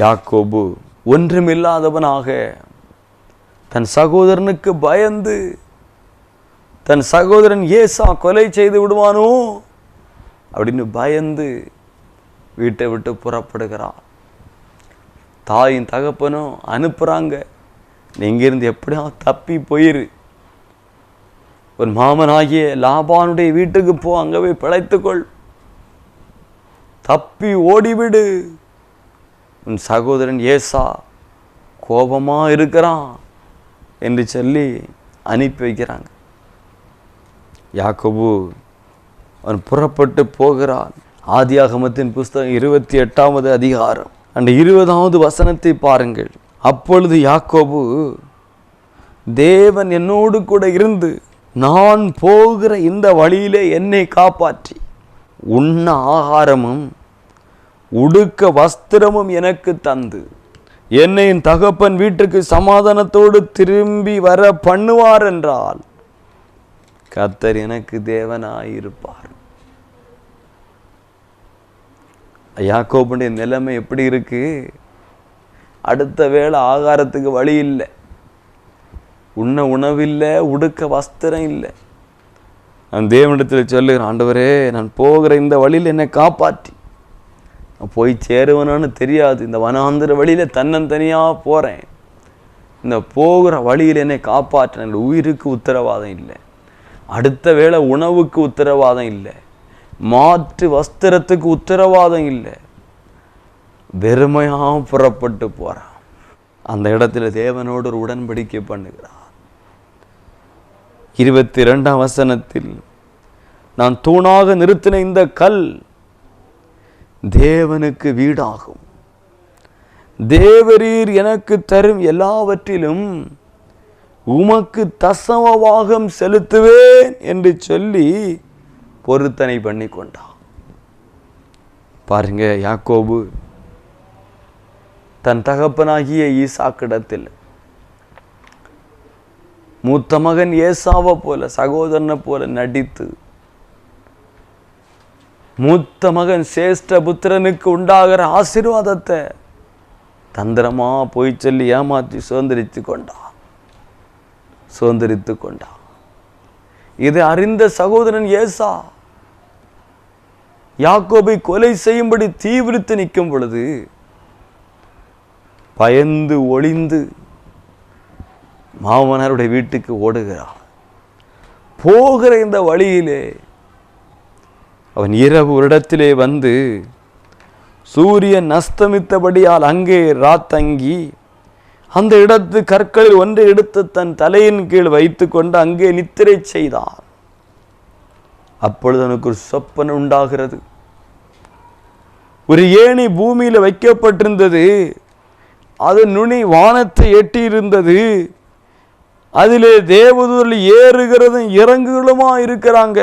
யாக்கோபு ஒன்றுமில்லாதவனாக தன் சகோதரனுக்கு பயந்து தன் சகோதரன் ஏசா கொலை செய்து விடுவானோ அப்படின்னு பயந்து வீட்டை விட்டு புறப்படுகிறான். தாயும் தகப்பனும் அனுப்புகிறாங்க நீ இங்கிருந்து எப்படியா தப்பி போயிரு. ஒரு மாமனாகிய லாபானுடைய வீட்டுக்கு போ அங்கே போய் பிழைத்துக்கொள். தப்பி ஓடிவிடு. உன் சகோதரன் ஏசா கோபமாக இருக்கிறான் என்று சொல்லி அனுப்பி வைக்கிறாங்க. யாக்கோபு அவன் புறப்பட்டு போகிறான். ஆதியாகமத்தின் புஸ்தகம் இருபத்தி எட்டாவது அதிகாரம். அந்த இருபதாவது வசனத்தை பாருங்கள். அப்பொழுது யாக்கோபு தேவன் என்னோடு கூட இருந்து நான் போகிற இந்த வழியிலே என்னை காப்பாற்றி. உண்ண ஆகாரமும் உடுக்க வஸ்திரமும் எனக்கு தந்து. என்னை என் தகப்பன் வீட்டுக்கு சமாதானத்தோடு திரும்பி வர பண்ணுவார் என்றால் கத்தர் எனக்கு தேவனாயிருப்பார். யாக்கோபுடைய நிலைமை எப்படி இருக்கு? அடுத்த வேளை ஆகாரத்துக்கு வழி இல்லை. உண்ண உணவில்லை உடுக்க வஸ்திரம் இல்லை. நான் தேவனிடத்தில் சொல்லுகிறேன் ஆண்டவரே நான் போகிற இந்த வழியில் என்னை காப்பாற்றி. போய் சேருவனான்னு தெரியாது. இந்த வனாந்திர வழியில் தன்னந்தனியாக போகிறேன் இந்த போகிற வழியில் என்னை காப்பாற்றின உயிருக்கு உத்தரவாதம் இல்லை. அடுத்த வேளை உணவுக்கு உத்தரவாதம் இல்லை. மாற்று வஸ்திரத்துக்கு உத்தரவாதம் இல்லை. வெறுமையாக புறப்பட்டு போகிறான் அந்த இடத்துல தேவனோடு ஒரு உடன்படிக்கை பண்ணுகிறான். இருபத்தி ரெண்டாம் வசனத்தில் நான் தூணாக நிறுத்தின இந்த கல் தேவனுக்கு வீடாகும். தேவரீர் எனக்கு தரும் எல்லாவற்றிலும் உமக்கு தசமவாகம் செலுத்துவேன் என்று சொல்லி பொருத்தனை பண்ணி கொண்டான் பாருங்க யாக்கோபு தன் தகப்பனாகிய ஈசாக்கிடத்தில் மூத்த மகன் ஏசாவை போல சகோதரனை போல நடித்து மூத்த மகன் சேஷ்ட புத்திரனுக்கு உண்டாகிற ஆசீர்வாதத்தை தந்திரமா போய் சொல்லி ஏமாற்றி சுதந்திரித்து கொண்டான். சுதந்திரித்து கொண்டான். இதை அறிந்த சகோதரன் ஏசா யாக்கோபை கொலை செய்யும்படி தீவிரித்து நிற்கும் பொழுது பயந்து ஒளிந்து மாமனாருடைய வீட்டுக்கு ஓடுகிறான். போகிற இந்த வழியிலே அவன் இரவு இடத்திலே வந்து சூரியன் அஸ்தமித்தபடியால் அங்கே ராத்தங்கி அந்த இடத்து கற்களில் ஒன்றை எடுத்து தன் தலையின் கீழ் வைத்துக்கொண்டு அங்கே நித்திரை செய்தான். அப்பொழுது அவனுக்கு ஒரு சொப்பனம் உண்டாகிறது. ஒரு ஏணி பூமியில வைக்கப்பட்டிருந்தது. அது நுனி வானத்தை எட்டியிருந்தது. அதிலே தேவதூரில் ஏறுகிறதும் இறங்குகளுமா இருக்கிறாங்க.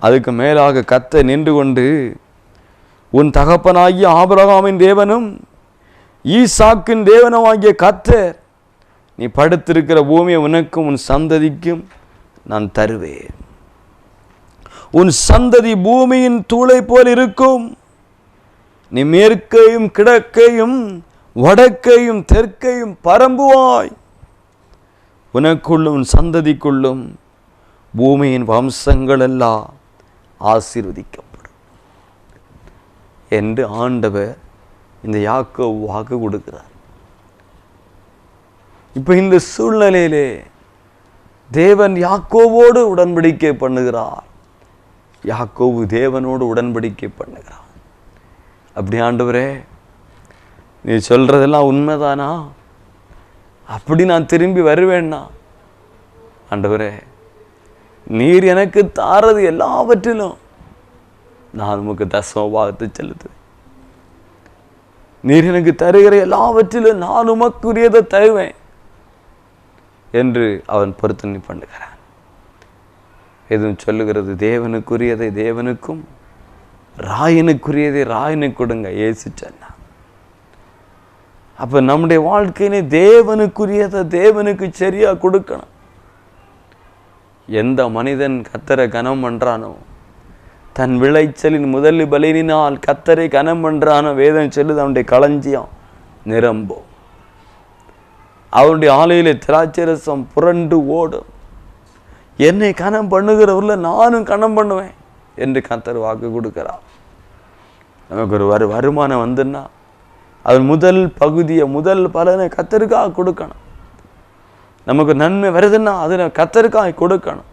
அதுக்கு மேலாக கத்த நின்று கொண்டு உன் தகப்பனாகிய ஆபரகாமின் தேவனும் ஈசாக்கின் தேவனுமாகிய கத்தர் நீ படுத்திருக்கிற பூமியை உனக்கும் உன் சந்ததிக்கும் நான் தருவேன். உன் சந்ததி பூமியின் தூளை போல் இருக்கும். நீ மேற்கையும் கிழக்கையும் வடக்கையும் தெற்கையும் பரம்புவாய். உனக்குள்ளும் உன் சந்ததிக்குள்ளும் பூமியின் வம்சங்கள் எல்லாம் ஆசீர்வதிக்கப்படும். என்று ஆண்டவர் இந்த யாக்கோ வாக்கு கொடுக்கிறார். இப்போ இந்த சூழ்நிலையிலே தேவன் யாக்கோவோடு உடன்படிக்கை பண்ணுகிறார். யாக்கோவு தேவனோடு உடன்படிக்கை பண்ணுகிறார். அப்படி ஆண்டவரே நீ சொல்கிறதெல்லாம் உண்மைதானா? அப்படி நான் திரும்பி வருவேன்னா? ஆண்டவரே நீர் எனக்கு தாரது எல்லாவற்றிலும். நான் உமக்கு தசமபாகத்தை செலுத்துவேன். நீர் எனக்கு தருகிற எல்லாவற்றிலும் நான் உமக்குரியதை தருவேன் என்று அவன் பொருத்தனை பண்ணுகிறான். எதுவும் சொல்லுகிறது? தேவனுக்குரியதை தேவனுக்கும் ராயனுக்குரியதை ராயனுக்கு கொடுங்க ஏசு சொன்னான் அப்ப நம்முடைய வாழ்க்கையிலே தேவனுக்குரியதை தேவனுக்கு சரியா கொடுக்கணும். எந்த மனிதன் கத்தரை கனம் பண்ணுறானோ தன் விளைச்சலின் முதல் பலினினால் கத்தரை கனம் பண்ணுறானோ வேதம் சொல்லுது அவனுடைய களஞ்சியம் நிரம்பும். அவனுடைய ஆலையில் திராட்சை ரசம் புரண்டு ஓடும். என்னை கனம் பண்ணுகிறவர்ல நானும் கனம் பண்ணுவேன் என்று கத்தர் வாக்கு கொடுக்கிறார். நமக்கு ஒரு வரு வருமானம் வந்துன்னா அவன் முதல் பகுதியை முதல் பலனை கத்தருக்காக கொடுக்கணும். நமக்கு நன்மை வருதுன்னா அதில் கத்தருக்காய் கொடுக்கணும்.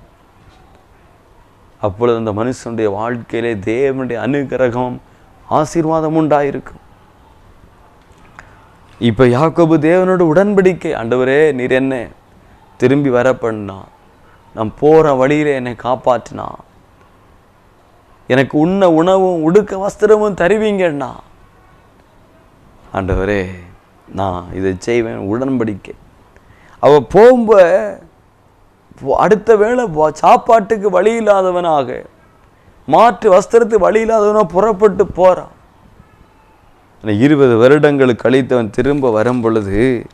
அப்பொழுது அந்த மனுஷனுடைய வாழ்க்கையிலே தேவனுடைய அனுகிரகம் ஆசீர்வாதம் உண்டாயிருக்கும். இப்போ யாக்கோபு தேவனோட உடன்படிக்கை. ஆண்டவரே நீர் என்ன திரும்பி வர பண்ணா நான் போகிற வழியில் என்னை காப்பாற்றினா. எனக்கு உண்ண உணவும் உடுக்க வஸ்திரமும் தருவீங்கண்ணா. ஆண்டவரே நான் இதை செய்வேன் உடன்படிக்கை. அவள் போகும்ப அடுத்த வேளை சாப்பாட்டுக்கு வழி இல்லாதவனாக மாற்று வஸ்திரத்துக்கு வழி இல்லாதவனாக புறப்பட்டு போகிறான் இருபது வருடங்கள் கழித்தவன் திரும்ப வரும் பொழுது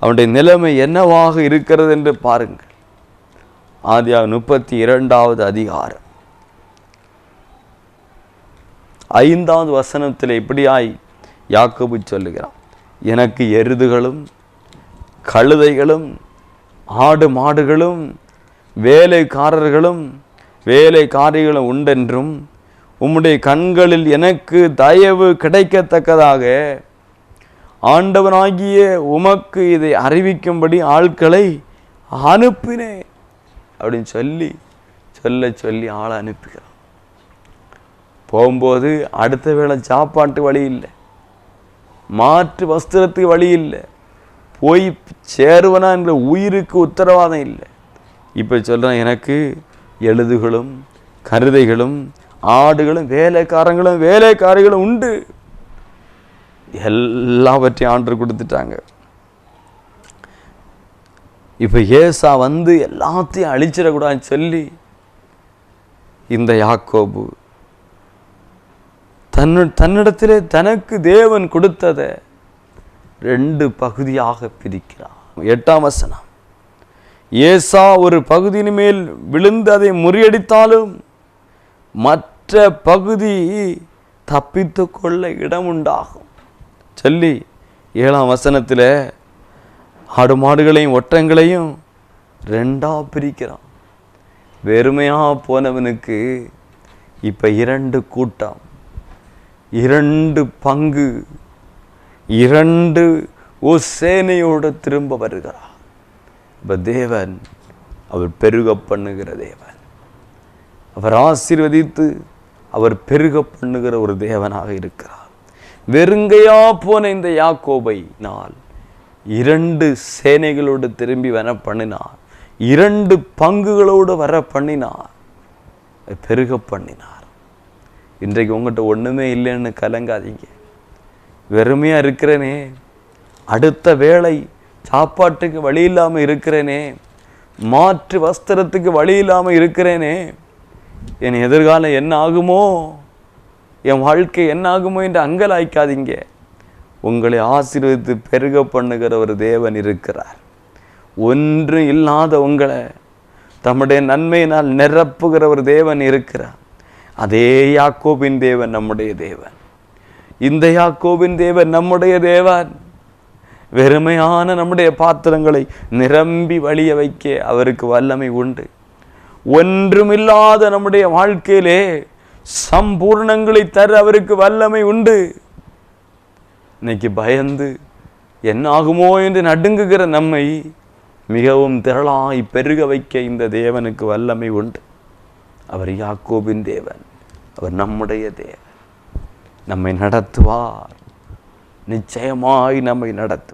அவனுடைய நிலைமை என்னவாக இருக்கிறது என்று பாருங்கள். ஆதியாக முப்பத்தி இரண்டாவது அதிகாரம். ஐந்தாவது வசனத்தில் இப்படியாய் யாக்கோபு சொல்லுகிறான். எனக்கு எருதுகளும் கழுதைகளும் ஆடு மாடுகளும் வேலைக்காரர்களும் வேலைக்காரிகளும் உண்டென்றும் உம்முடைய கண்களில் எனக்கு தயவு கிடைக்கத்தக்கதாக ஆண்டவனாகிய உமக்கு இதை அறிவிக்கும்படி ஆட்களை அனுப்பினேன். அப்படின்னு சொல்லி சொல்ல சொல்லி ஆளை அனுப்புகிறான். போகும்போது அடுத்த வேளை சாப்பாட்டு வழி இல்லை. மாற்று வஸ்திரத்துக்கு வழி இல்லை. போய் சேருவனா என்ற உயிருக்கு உத்தரவாதம் இல்லை. இப்போ சொல்கிறேன் எனக்கு எழுதுகளும் கருதைகளும் ஆடுகளும் வேலைக்காரங்களும் வேலைக்காரிகளும் உண்டு. எல்லாவற்றையும் ஆண்டு கொடுத்துட்டாங்க. இப்போ ஏசா வந்து எல்லாத்தையும் அழிச்சிடக்கூடாதுன்னு சொல்லி இந்த யாக்கோபு தன்னு தன்னிடத்திலே தனக்கு தேவன் கொடுத்ததை ரெண்டு பகுதியாக பிரிக்கிறார். எட்டாம் வசனம். ஏசா ஒரு பகுதியின் மேல் விழுந்து அதை முறியடித்தாலும் மற்ற பகுதி தப்பித்து கொள்ள இடம் உண்டாகும் சொல்லி ஏழாம் வசனத்தில் ஆடு மாடுகளையும் ஒட்டங்களையும் ரெண்டா பிரிக்கிறான். வெறுமையா போனவனுக்கு இப்ப இரண்டு கூட்டம் இரண்டு பங்கு இரண்டு ஓ சேனையோடு திரும்ப வருகிறார். இப்போ தேவன் அவர் பெருக பண்ணுகிற தேவன். அவர் ஆசீர்வதித்து அவர் பெருக பண்ணுகிற ஒரு தேவனாக இருக்கிறார். வெறுங்கையா போன இந்த யாக்கோபை நாள் இரண்டு சேனைகளோடு திரும்பி வர பண்ணினார். இரண்டு பங்குகளோடு வர பண்ணினார். பெருக பண்ணினார். இன்றைக்கு உங்கள்கிட்ட ஒண்ணுமே இல்லைன்னு கலங்காதீங்க. வெறுமையாக இருக்கிறேனே. அடுத்த வேலை சாப்பாட்டுக்கு வழி இல்லாமல் இருக்கிறேனே. மாற்று வஸ்திரத்துக்கு வழி இல்லாமல் இருக்கிறேனே. என் எதிர்காலம் என்ன ஆகுமோ? என் வாழ்க்கை என்ன ஆகுமோ என்று அங்கலாய்க்காதீங்க. உங்களை ஆசீர்வதித்து பெருக பண்ணுகிற ஒரு தேவன் இருக்கிறார். ஒன்றும் இல்லாத உங்களை தம்முடைய நன்மையினால் நிரப்புகிற ஒரு தேவன் இருக்கிறார். அதே யாக்கோபின் தேவன் நம்முடைய தேவன். இந்த யாக்கோவின் தேவன் நம்முடைய தேவன். வெறுமையான நம்முடைய பாத்திரங்களை நிரம்பி வழிய வைக்க அவருக்கு வல்லமை உண்டு. ஒன்றுமில்லாத நம்முடைய வாழ்க்கையிலே சம்பூர்ணங்களை தர அவருக்கு வல்லமை உண்டு. இன்னைக்கு பயந்து என்ன ஆகுமோ என்று நடுங்குகிற நம்மை மிகவும் திரளாய் பெருக வைக்க இந்த தேவனுக்கு வல்லமை உண்டு. அவர் யாக்கோபின் தேவன். அவர் நம்முடைய தேவன். நம்மை நடத்துவார். நிச்சயமாய் நம்மை நடத்து